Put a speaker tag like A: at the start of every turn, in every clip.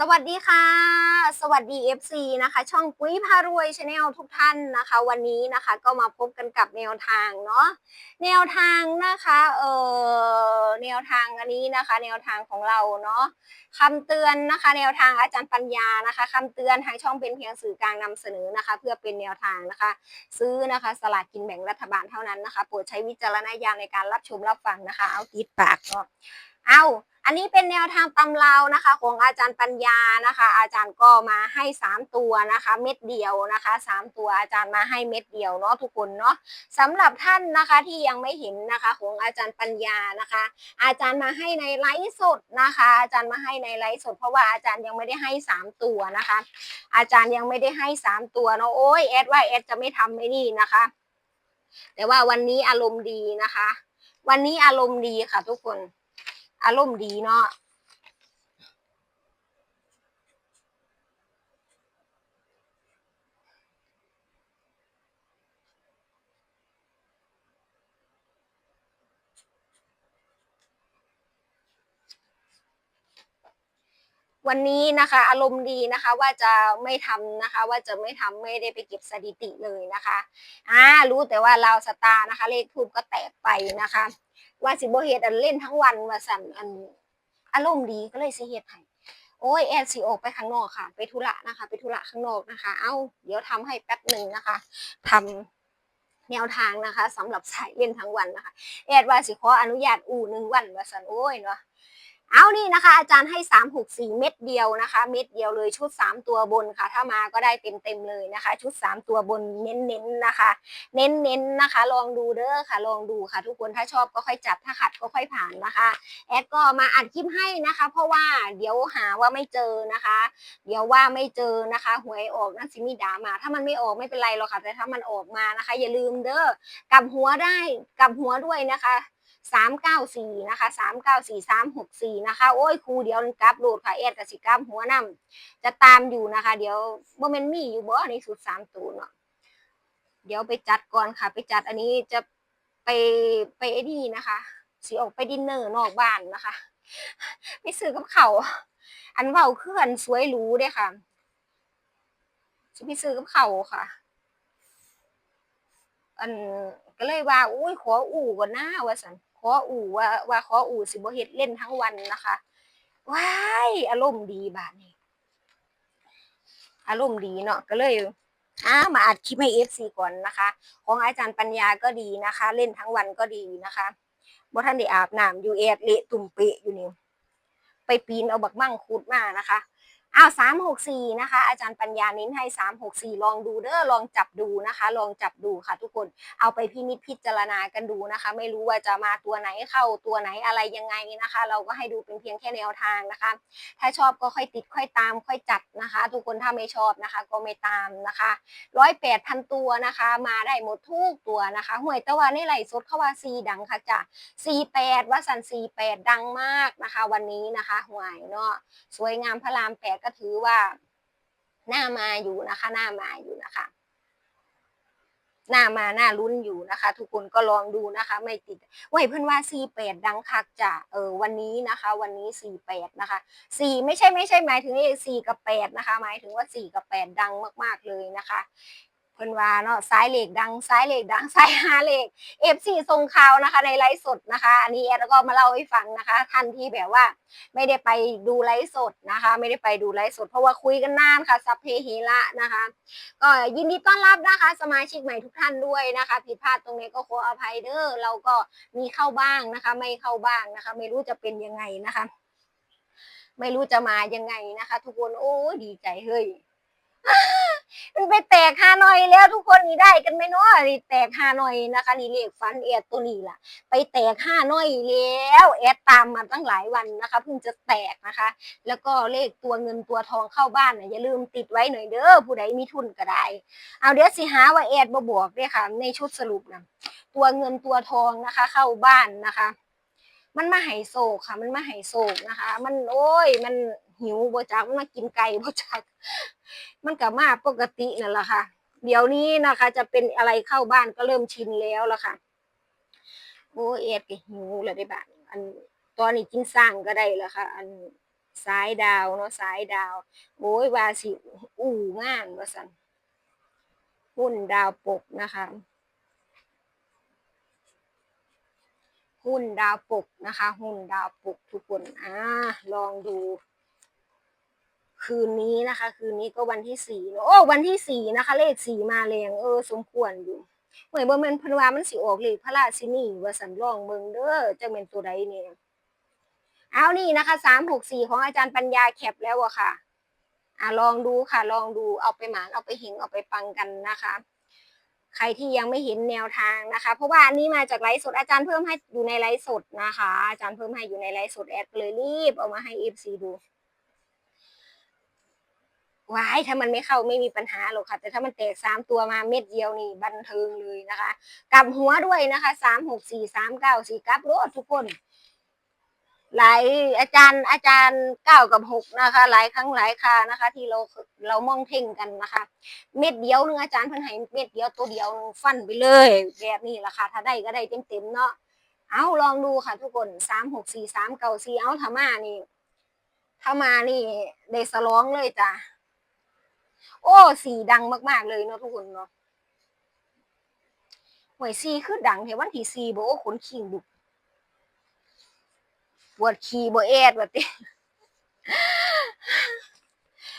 A: สวัสดีค่ะ สวัสดี FC นะคะ ช่องปุ้ยพารวยชาแนลทุกท่านนะคะ วันนี้นะคะก็มาพบกันกับแนวทางเนาะแนวทางนะคะเออแนวทางอันนี้นะคะ แนวทางของเราเนาะคำเตือนนะคะ แนวทางอาจารย์ปัญญานะคะคำเตือนทางช่องเป็นเพียงสื่อกลางนำเสนอนะคะ เพื่อเป็นแนวทางนะคะ ซื้อนะคะสลากกินแบ่งรัฐบาลเท่านั้นนะคะโปรดใช้วิจารณญาณในการรับชมรับฟังนะคะ เอาติดปากเนาะ เอาอันนี้เป็นแนวทางตำราวนะคะ ของอาจารย์ปัญญานะคะ อาจารย์ก็มาให้สามตัวนะคะ เม็ดเดียวนะคะสามตัวอาจารย์มาให้เม็ดเดียวเนาะทุกคนเนาะสำหรับท่านนะคะที่ยังไม่เห็นนะคะของอาจารย์ปัญญานะคะ อาจารย์มาให้ในไลฟ์สดนะคะ อาจารย์มาให้ในไลฟ์สด เพราะว่าอาจารย์ยังไม่ได้ให้สามตัวนะคะ อาจารย์ยังไม่ได้ให้สามตัวเนาะโอ้ยแอดว่าแอดจะไม่ทำไม่นี่นะคะ แต่ว่าวันนี้อารมณ์ดีนะคะ วันนี้อารมณ์ดีค่ะทุกคน อารมณ์ดีเนาะวันนี้นะคะอารมณ์ดีนะคะว่าจะไม่ทำนะคะว่าจะไม่ทำไม่ได้ไปเก็บสถิติเลยนะคะอ่ารู้แต่ว่าเราวสตาร์นะคะ เลขทูบก็แตกไปนะคะ ว่าสิบเฮดอันเล่นทั้งวันว่าสันอันอารมณ์ดีก็เลยสิเฮ็ดให้โอ้ยแอดสิออกไปข้างนอกค่ะ ไปธุระนะคะ ไปธุระข้างนอกนะคะ เอ้าเดี๋ยวทำให้แป๊บหนึ่งนะคะทำแนวทางนะคะสำหรับสายเล่นทั้งวันนะคะ แอดว่าสิขออนุญาตอู่หนึ่งวันว่าสันโอ้ยเนาะ เอานี่นะคะ อาจารย์ให้สามหกสี่เม็ดเดียวนะคะ เม็ดเดียวเลยชุดสามตัวบนค่ะ ถ้ามาก็ได้เต็มเต็มเลยนะคะ ชุดสามตัวบนเน้นๆนนะคะ เน้นๆนนะคะ ลองดูเด้อค่ะ ลองดูค่ะ ทุกคนถ้าชอบก็ค่อยจัดถ้าขัดก็ค่อยผ่านนะคะแอดก็มาอัดคลิปให้นะคะ เพราะว่าเดี๋ยวหาว่าไม่เจอนะคะ เดี๋ยวว่าไม่เจอนะคะหวยออกนั่นสิมีดามา ถ้ามันไม่ออกไม่เป็นไรหรอกค่ะแต่ถ้ามันออกมานะคะ อย่าลืมเด้อกลับหัวได้กลับหัวด้วยนะคะ สามเก้าสี่นะคะสามเก้าสี่สามหกสี่นะคะ โอ้ยครูเดี๋ยวกลับโหลดค่ะเอ็ดกับสิกลับหัวนํจะตามอยู่นะคะ เดี๋ยวโมเมนมีอยู่บ่ในสุดสามตัวเนาะเดี๋ยวไปจัดก่อนค่ะ ไปจัดอันนี้จะไปไปไอ้นี่นะคะสิออกไปดินเนอร์นอกบ้านนะคะไปซื้อกับเขาอันเว้าเคลื่อนสวยหรูเด้ค่ะจะไปซื้อกับเขาค่ะ อันก็เลยว่าอุ้ยขออู่ก่อนหน้าว่าสันขออู่ว่าว่าขออู่สิบ่เฮ็ดเล่นทั้งวันนะคะว้ายอารมณ์ดีบาดนี้อารมณ์ดีเนาะก็เลยอ่ามาอัดคลิปให้เอฟซีก่อนนะคะ ของอาจารย์ปัญญาก็ดีนะคะ เล่นทั้งวันก็ดีนะคะบ่ท่านได้อาบน้ำอยู่แอดเละตุ่มเปะอยู่นี่ไปปีนเอาบักมั่งคูดมานะคะ อ้าวสามหกสี่นะคะ อาจารย์ปัญญาเน้นให้สามหกสี่ลองดูเด้อลองจับดูนะคะ ลองจับดูค่ะ ทุกคนเอาไปพินิจพิจารณากันดูนะคะ ไม่รู้ว่าจะมาตัวไหนเข้าตัวไหนอะไรยังไงนะคะ เราก็ให้ดูเป็นเพียงแค่แนวทางนะคะ ถ้าชอบก็ค่อยติดค่อยตาม ค่อยจัดนะคะ ทุกคนถ้าไม่ชอบนะคะ ก็ไม่ตามนะคะร้อยแปดพันตัวนะคะ มาได้หมดทุกตัวนะคะห่วยตะวันในไหลสดเข้าว่าซีดังค่ะจ้ะสี่แปดว่าสันสี่แปดดังมากนะคะ วันนี้นะคะห่วยเนาะสวยงามพระรามแปดก็ถือว่า หน้ามาอยู่นะคะ หน้ามาอยู่นะคะ หน้ามาหน้าลุ้นอยู่นะคะ ทุกคนก็ลองดูนะคะ ไม่ติดไว้เพื่อนว่าสี่แปดดังคักจ้ะเออวันนี้นะคะ วันนี้สี่แปดนะคะสี่ไม่ใช่ไม่ใช่หมายถึงสี่กับแปดนะคะ หมายถึงว่าสี่กับแปดดังมาก ๆเลยนะคะ เพิ่นว่าเนาะซ้ายเหล็กดังซ้ายเหล็กดังซ้ายหาเหล็กเอฟซีทรงข่าวนะคะ ในไลฟ์สดนะคะ อันนี้แอดก็มาเล่าให้ฟังนะคะท่านที่แบบว่า ไม่ได้ไปดูไลฟ์สดนะคะ ไม่ได้ไปดูไลฟ์สด เพราะว่าคุยกันนานค่ะซับเพเฮระนะคะ ก็ยินดีต้อนรับนะคะ สมาชิกใหม่ทุกท่านด้วยนะคะ ผิดพลาดตรงนี้ก็ขออภัยเด้อเราก็มีเข้าบ้างนะคะ ไม่เข้าบ้างนะคะ ไม่รู้จะเป็นยังไงนะคะ ไม่รู้จะมายังไงนะคะ ทุกคนโอ้ดีใจเฮ้ย มันไปแตกฮานอยแล้วทุกคนนี่ได้กันไหมเนาะนี่แตกฮานอยนะคะนี่เลขฟันแอดตัวนี้ล่ะ ไปแตกห้าน้อยแล้วแอดตามมาตั้งหลายวันนะคะเพิ่งจะแตกนะคะ แล้วก็เลขตัวเงินตัวทองเข้าบ้านนะอย่าลืมติดไว้หน่อยเด้อผู้ใดมีทุนก็ได้ เอาเดี๋ยวสิหาว่าแอดบ่บอกเด้อค่ะ ในชุดสรุปนะตัวเงินตัวทองนะคะ เข้าบ้านนะคะ มันมาไห้โศกค่ะ มันมาไห้โศกนะคะ มันโอ้ยมันหิวบ่จักมันมากินไก่บ่จัก มันก็มาปกตินั่นแหละค่ะ เดี๋ยวนี้นะคะ จะเป็นอะไรเข้าบ้านก็เริ่มชินแล้วละค่ะโอ้เอ็ดก็หิวแล้วได้บ้านอันตอนนี้กินสร้างก็ได้ล้วค่ะ อันสายดาวเนาะสายดาวโอ้ยว่าสิอู่งานว่าสันหุ้นดาวปกนะคะหุ้นดาวปกนะคะ หุ้นดาวปกทุกคนอ่าลองดู คืนนี้นะคะ คืนนี้ก็วันที่สี่เนอะโอ้วันที่สี่นะคะ เลขสี่มาแรงเออสมควรอยู่เหมือนบ่แม่นเพิ่นวามันสิออกเลขพระราชินีว่าสันลองเบิ่งเด้อจักแม่นตัวใดเนี่ยเอานี่นะคะสามหกสี่ของอาจารย์ปัญญาแคปแล้วอะค่ะอ่าลองดูค่ะ ลองดูเอาไปหมานเอาไปหิงเอาไปปังกันนะคะ ใครที่ยังไม่เห็นแนวทางนะคะ เพราะว่าอันนี้มาจากไลฟ์สดอาจารย์เพิ่มให้อยู่ในไลฟ์สดนะคะ อาจารย์เพิ่มให้อยู่ในไลฟ์สดแอดเลยรีบเอามาให้เอฟซีดู ว้ายถ้ามันไม่เข้าไม่มีปัญหาหรอกค่ะ แต่ถ้ามันแตกสามตัวมาเม็ดเดียวนี่บันเทิงเลยนะคะ กลับหัวด้วยนะคะสามหกสี่สามเก้าสี่กลับรถทุกคน หลายอาจารย์อาจารย์เก้ากับหกนะคะ หลายครั้งหลายคานะคะ ที่เราเรามองเพ่งกันนะคะ เม็ดเดียวนึงอาจารย์เพิ่นให้เม็ดเดียวตัวเดียวฟันไปเลยแบบนี้ราคาถ้าได้ก็ได้เต็มๆเนาะเอาลองดูค่ะทุกคนสามหกสี่สามเก้าสี่เอาถ้ามานี่ถ้ามานี่ได้สลองเลยจ้ะ โอ้ สีดังมาก ๆ เลยเนาะทุกคนเนาะหวยซีคือดังเทวันที่ซีบอกว่าขนขิงดุปวดขี้บ่แอดว่าติ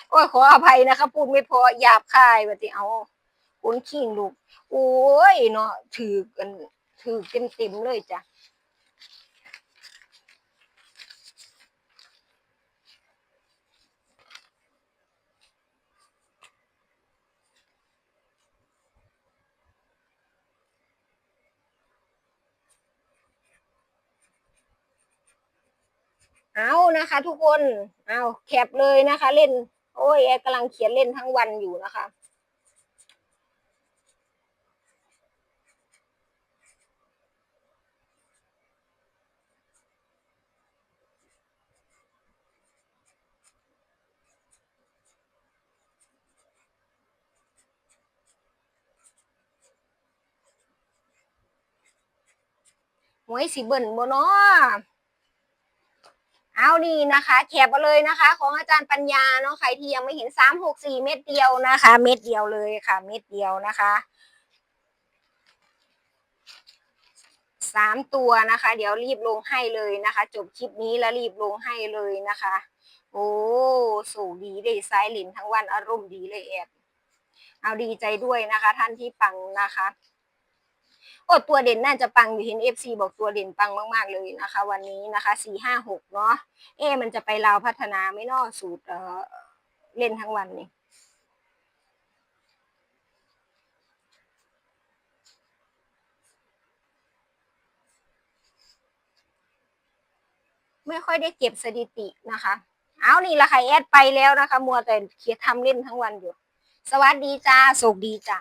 A: โอ้ยขออภัยนะคะพูดไม่พอหยาบคายว่าติเอาขนขิงดุโอ้ยเนาะถือกันถือเต็มเต็มเลยจ้ะ เอานะคะ ทุกคนเอาแคปเลยนะคะ เล่น โอ้ยแอร์กำลังเขียนเล่นทั้งวันอยู่นะคะหวยสิเบิ่นบ่เนาะ เอานี่นะคะแคปมาเลยนะคะ ของอาจารย์ปัญญาเนาะใครที่ยังไม่เห็นสามหกสี่เม็ดเดียวนะคะ เม็ดเดียวเลยค่ะ เม็ดเดียวนะคะสามตัวนะคะ เดี๋ยวรีบลงให้เลยนะคะ จบคลิปนี้แล้วรีบลงให้เลยนะคะ โอ้สูดีได้ไซลินทั้งวันอารมณ์ดีเลยแอบเอาดีใจด้วยนะคะ ท่านที่ปังนะคะ โอ้ตัวเด่นน่าจะปังอยู่เห็นเอฟซีบอกตัวเด่นปังมาก ๆ เลยนะคะ วันนี้นะคะสี่ห้าหกเนาะเอ๊ะมันจะไปลาวพัฒนาไม่นอสูตรเออเล่นทั้งวันนี่ไม่ค่อยได้เก็บสถิตินะคะ เอานี่ละค่ะแอดไปแล้วนะคะ มัวแต่เขียทำเล่นทั้งวันอยู่ สวัสดีจ้าสุขดีจ้า